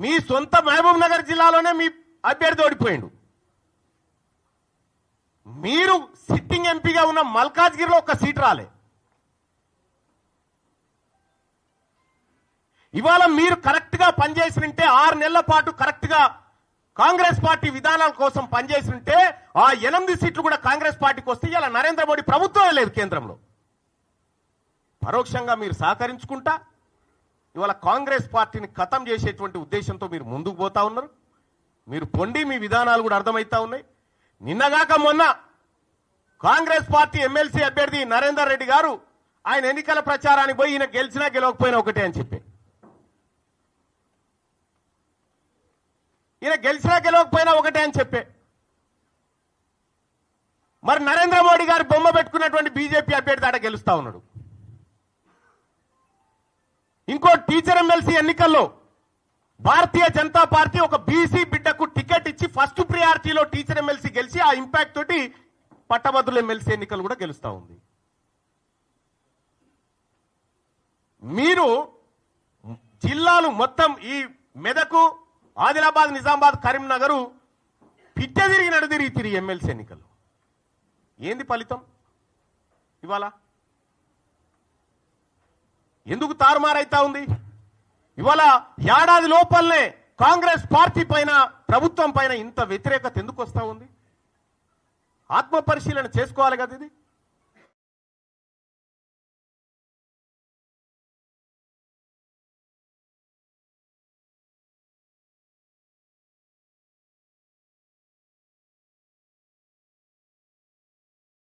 మీ సొంత మహబూబ్ నగర్ జిల్లాలోనే మీ అభ్యర్థి ఓడిపోయిండు. మీరు సిట్టింగ్ ఎంపీగా ఉన్న మల్కాజ్గిరిలో ఒక సీట్ రాలే. ఇవాళ మీరు కరెక్ట్గా పనిచేసి ఉంటే ఆరు నెలల పాటు కరెక్ట్గా కాంగ్రెస్ పార్టీ విధానాల కోసం పనిచేసి ఉంటే ఆ ఎనిమిది సీట్లు కూడా కాంగ్రెస్ పార్టీకి వస్తే ఇలా నరేంద్ర మోడీ ప్రభుత్వమే లేదు కేంద్రంలో. పరోక్షంగా మీరు సహకరించుకుంటా ఇవాళ కాంగ్రెస్ పార్టీని ఖతం చేసేటువంటి ఉద్దేశంతో మీరు ముందుకు పోతా ఉన్నారు. మీరు పొండి మీ విధానాలు కూడా అర్థమవుతా ఉన్నాయి. నిన్నగాక మొన్న కాంగ్రెస్ పార్టీ ఎమ్మెల్సీ అభ్యర్థి నరేందర్ రెడ్డి గారు ఆయన ఎన్నికల ప్రచారానికి పోయి ఈయన గెలిచినా గెలవకపోయినా ఒకటే అని చెప్పి. ఈయన గెలిచినా గెలవకపోయినా ఒకటే అని చెప్పే. మరి నరేంద్ర మోడీ గారు బొమ్మ పెట్టుకున్నటువంటి బీజేపీ అభ్యర్థి ఆడ గెలుస్తా ఉన్నాడు. ఇంకో టీచర్ ఎమ్మెల్సీ ఎన్నికల్లో భారతీయ జనతా పార్టీ ఒక బీసీ బిడ్డకు టికెట్ ఇచ్చి ఫస్ట్ ప్రియారిటీలో టీచర్ ఎమ్మెల్సీ గెలిచి ఆ ఇంపాక్ట్ తోటి పట్టభద్రుల ఎమ్మెల్సీ ఎన్నికలు కూడా గెలుస్తా ఉంది. మీరు జిల్లాలు మొత్తం ఈ మెదకు ఆదిలాబాద్ నిజామాబాద్ కరీంనగర్ పిట్ట తిరిగి నడుదిరిగి తిరిగి ఎమ్మెల్సీ ఎన్నికలు. ఏంది ఫలితం? ఇవాళ ఎందుకు తారుమారైతా ఉంది? ఇవాళ ఏడాది లోపలనే కాంగ్రెస్ పార్టీ పైన ప్రభుత్వం పైన ఇంత వ్యతిరేకత ఎందుకు వస్తా ఉంది? ఆత్మ పరిశీలన చేసుకోవాలి కదా ఇది.